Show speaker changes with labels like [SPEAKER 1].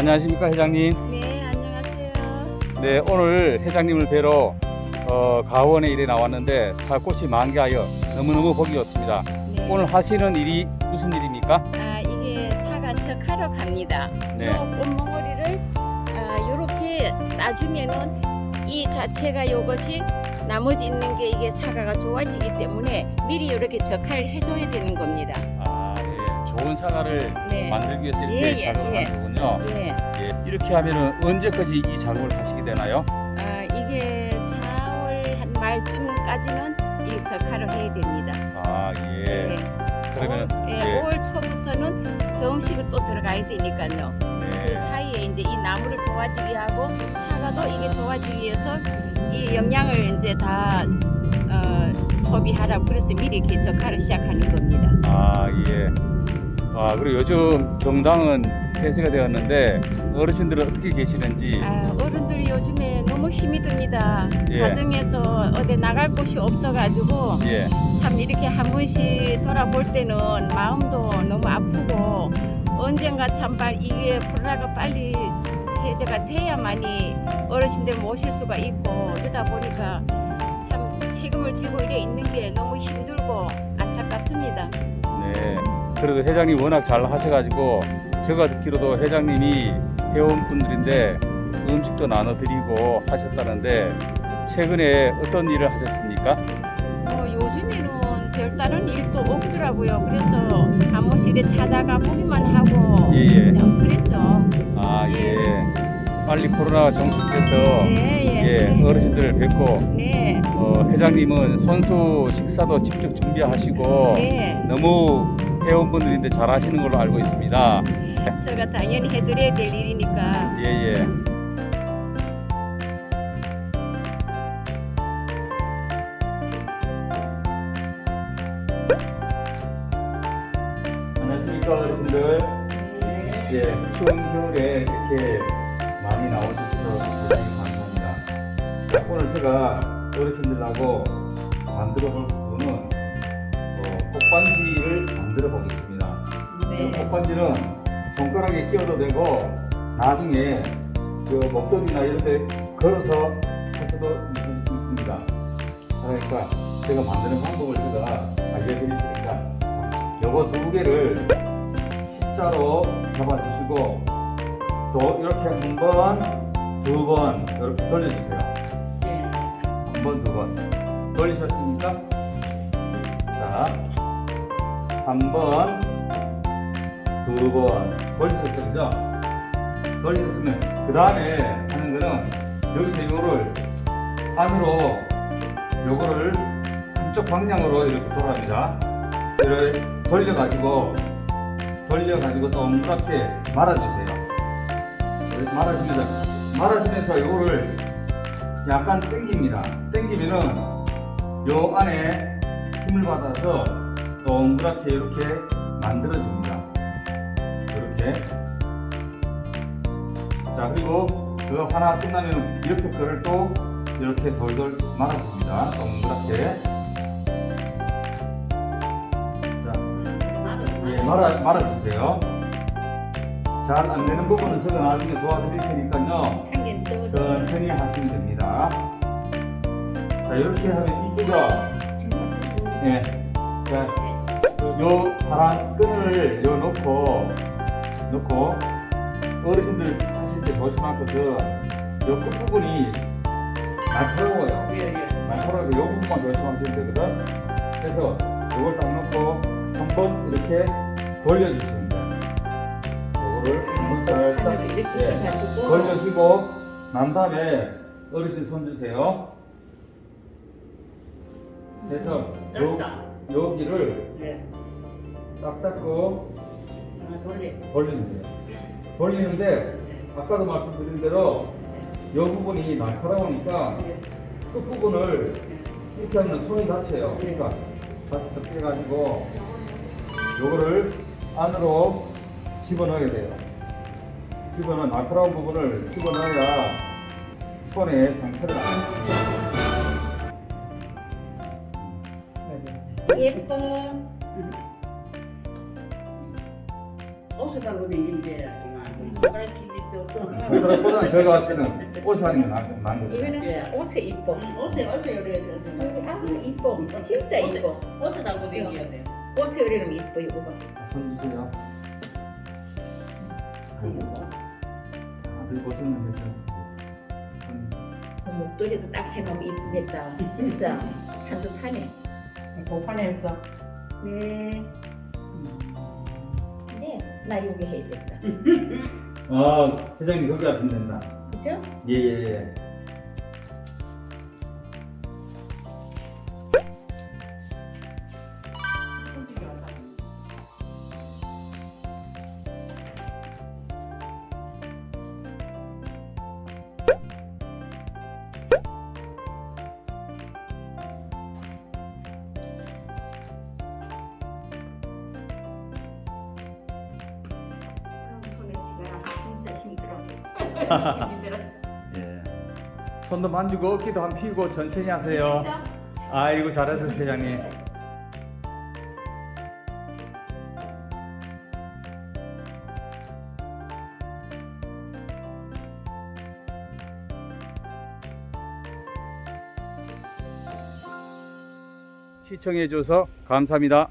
[SPEAKER 1] 안녕하십니까 회장님.
[SPEAKER 2] 네, 안녕하세요.
[SPEAKER 1] 네 오늘 회장님을 뵈러 어, 가원에 일에 나왔는데 살꽃이 만개하여 너무너무 보기 좋습니다.
[SPEAKER 2] 네.
[SPEAKER 1] 오늘 하시는 일이 무슨 일입니까?
[SPEAKER 2] 아, 이게 사과 척하러 갑니다.
[SPEAKER 1] 네.
[SPEAKER 2] 요 꽃몽오리를 아, 요렇게 놔주면은 이 자체가 요것이 나머지 있는 게 이게 사과가 좋아지기 때문에 미리 이렇게 적화를 해줘야 되는 겁니다.
[SPEAKER 1] 아, 예. 좋은 사과를
[SPEAKER 2] 네.
[SPEAKER 1] 만들기 위해서 이렇게
[SPEAKER 2] 예, 예,
[SPEAKER 1] 작업을
[SPEAKER 2] 예.
[SPEAKER 1] 하는 거군요.
[SPEAKER 2] 예.
[SPEAKER 1] 예. 이렇게 하면은 언제까지 이 작업을 하시게 되나요?
[SPEAKER 2] 아, 이게 4월 한 말쯤까지는 이 적화를 해야 됩니다.
[SPEAKER 1] 아, 예.
[SPEAKER 2] 네.
[SPEAKER 1] 그러면
[SPEAKER 2] 올- 예,
[SPEAKER 1] 예.
[SPEAKER 2] 5월 초부터는 정식으로 또 들어가야 되니까요. 그
[SPEAKER 1] 네.
[SPEAKER 2] 사이에 이제 이 나무를 좋아지게 하고 사과도 이게 좋아지기 위해서 이 영양을 이제 다 어, 소비하라고 그래서 미리 이렇게 적화를 시작하는 겁니다.
[SPEAKER 1] 아, 예. 아, 그리고 요즘 경당은 폐쇄가 되었는데 어르신들은 어떻게 계시는지
[SPEAKER 2] 아, 어른들이 요즘에 너무 힘이 듭니다.
[SPEAKER 1] 예.
[SPEAKER 2] 가정에서 어디 나갈 곳이 없어가지고
[SPEAKER 1] 예.
[SPEAKER 2] 참 이렇게 한 번씩 돌아볼 때는 마음도 너무 아프고 언젠가 참 빨리 이게 코로나가 빨리 해제가 돼야만이 어르신들 모실 수가 있고 그러다 보니까 참 책임을 지고 이래 있는 게 너무 힘들고 안타깝습니다.
[SPEAKER 1] 네. 그래도 회장님 워낙 잘 하셔가지고 제가 듣기로도 회장님이 회원분들인데 음식도 나눠드리고 하셨다는데 최근에 어떤 일을 하셨습니까?
[SPEAKER 2] 뭐 요즘에는 별다른 일도 없더라고요. 그래서 이렇게 찾아가 보기만 하고
[SPEAKER 1] 예, 예.
[SPEAKER 2] 그냥 그랬죠.
[SPEAKER 1] 아 예. 빨리 코로나가 종식돼서
[SPEAKER 2] 예, 예.
[SPEAKER 1] 예 어르신들을 뵙고
[SPEAKER 2] 네.
[SPEAKER 1] 어, 회장님은 선수 식사도 직접 준비하시고
[SPEAKER 2] 네.
[SPEAKER 1] 너무 회원분들인데 잘 하시는 걸로 알고 있습니다.
[SPEAKER 2] 제가 당연히 해드려야 될 일이니까
[SPEAKER 1] 예예. 안녕하십니까 어르신들. 예, 추운 겨울에 이렇게 많이 나오셔서 대단히 감사합니다. 자, 오늘 제가 어르신들하고 만들어 볼 부분은 어, 꽃반지를 만들어 보겠습니다. 이 꽃반지는 손가락에 끼워도 되고 나중에 그 목도리나 이런 데 걸어서 해서도 있습니다. 그러니까 제가 만드는 방법을 제가 알려드릴 테니까 요거 두 개를 십자로 잡아주시고 또 이렇게 한 번, 두 번 이렇게 돌려주세요. 한 번, 두 번. 돌리셨습니까? 자, 한 번, 두 번. 그죠? 돌리셨으면, 그 다음에 하는 거는 여기서 요거를 안으로 요거를 한쪽 방향으로 이렇게 돌아갑니다. 이렇게 돌려가지고, 돌려가지고 동그랗게 말아주세요. 이렇게 말아주면서, 말아주면서 요거를 약간 당깁니다. 당기면은 요 안에 힘을 받아서 동그랗게 이렇게 만들어집니다. 이렇게. 자, 그리고 그거 하나 끝나면 이렇게 거를 또 이렇게 돌돌 말아줍니다. 동그랗게. 자, 예, 말아, 말아주세요. 잘 안 되는 부분은 제가 나중에 도와드릴 테니까요. 천천히 하시면 됩니다. 자, 이렇게 하면 이쁘죠? 예. 자, 요 파란 끈을 요 놓고, 놓고, 어르신들 하실 때 조심할 것은 요 끝부분이 날카로워요. 날카로워서 요 부분만 조심하시면 되거든. 그래서 요걸 딱 놓고 한번 이렇게 돌려주시면 돼요. 요거를 한번 살짝 예. 돌려주고 난 다음에 어르신 손 주세요. 그래서 요, 여기를 딱 잡고 돌리면 돼요. 돌리는데 아까도 말씀드린 대로 이 부분이 날카로우니까 끝 부분을 이렇게 하면 손이 다쳐요. 그러니까 다시 더 빼가지고 요거를 안으로 집어넣어야 돼요. 집어넣어 날카로운 부분을 집어넣어야 손에 상처를 안
[SPEAKER 2] 예뻐.
[SPEAKER 3] 옷을 달고 다니는 게 정말 손가락 끼지
[SPEAKER 1] 손가락보다 제가 봤을 때는 옷 하는 게 나은 나은 거죠.
[SPEAKER 2] 이거는
[SPEAKER 3] 예.
[SPEAKER 2] 옷에 이뻐.
[SPEAKER 3] 옷에 옷에 요래
[SPEAKER 2] 아 이뻐. 진짜 이뻐.
[SPEAKER 3] 옷에 달고 다녀야 돼.
[SPEAKER 2] 옷에 이러면 이뻐 이거 봐.
[SPEAKER 1] 손 주세요. 아들 고생을 해서. 손.
[SPEAKER 2] 그 목도리도 딱 해놓으면 이쁘겠다. 진짜 산뜻하네.
[SPEAKER 3] 고판에 했어.
[SPEAKER 2] 네. 네, 나 여기 해야겠다.
[SPEAKER 1] 아 회장님 거기 하시면 된다.
[SPEAKER 2] 그죠?
[SPEAKER 1] 예 예 예. 예. 손도 만지고 어깨도 한 피고 천천히 하세요. 아이고 잘하셨어요 회장님. 시청해 주셔서 감사합니다.